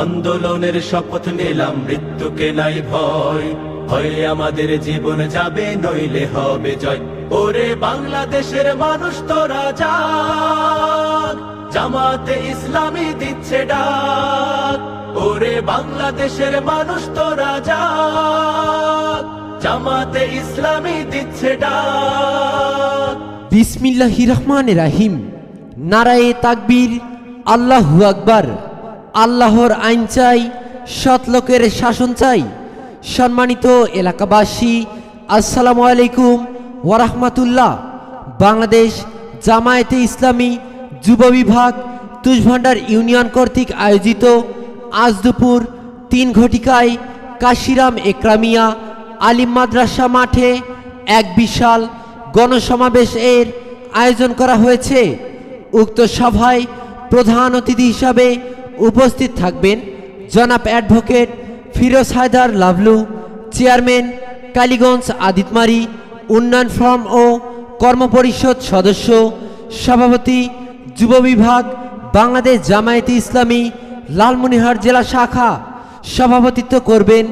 আন্দোলনের শপথ নিলাম, মৃত্যুকে নাই ভয়। হয় আমাদের জীবন যাবে, নইলে হবে জয়। ওরে বাংলাদেশের মানুষ তোরা যাক জামাতে ইসলামী দিচ্ছে ডাক। ওরে বাংলাদেশের মানুষ তোরা যাক জামাতে ইসলামী দিচ্ছে ডাক। বিসমিল্লাহি রহমান রাহিম। নারায়ে তাকবীর, আল্লাহু আকবার। আল্লাহর আইন চাই, সৎ লোকের শাসন চাই। সম্মানিত এলাকাবাসী, আসসালামু আলাইকুম ওয়ারাহমাতুল্লাহ। বাংলাদেশ জামায়াতে ইসলামী যুব বিভাগ তুষভান্ডার ইউনিয়ন কর্তৃক আয়োজিত আজ দুপুর তিন ঘটিকায় কাশিরাম একরামিয়া আলিম মাদ্রাসা মাঠে এক বিশাল গণসমাবেশ এর আয়োজন করা হয়েছে। উক্ত সভায় প্রধান অতিথি হিসাবে উপস্থিত থাকবেন জনাব অ্যাডভোকেট ফিরোজ হায়দার লাভলু, চেয়ারম্যান কালীগঞ্জ আদিতমারি, উন্নয়ন ফর্ম ও কর্মপরিষদ সদস্য, সভাপতি, যুব বিভাগ, বাংলাদেশ জামায়াতে ইসলামী লালমনিহার জেলা শাখা। সভাপতিত্ব করবেন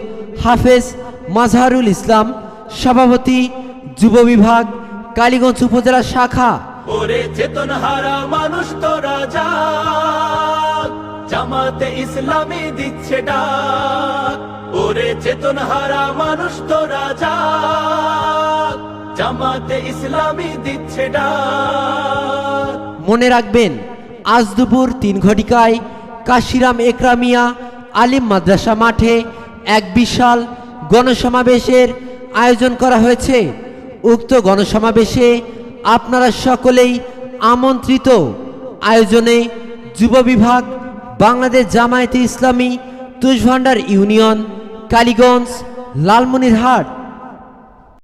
হাফেজ মাজহারুল ইসলাম, সভাপতি, যুব বিভাগ, কালীগঞ্জ উপজেলা শাখা। চেতন হারা মানুষ তোরা যাক জামাতে ইসলামী দিচ্ছে ডাক। ওরে চেতন হারা মানুষ তোরা যাক জামাতে ইসলামী দিচ্ছে ডাক। মনে রাখবেন, আজ দুপুর তিন ঘটিকায় কাশিরাম একরামিয়া আলিম মাদ্রাসা মাঠে এক বিশাল গণসমাবেশের আয়োজন করা হয়েছে। উক্ত গণসমাবেশে আপনারা সকলেই আমন্ত্রিত। আয়োজনে যুব বিভাগ বাংলাদেশ জামায়াতে ইসলামী তুষভান্ডার ইউনিয়ন কালীগঞ্জ লালমনিরহাট।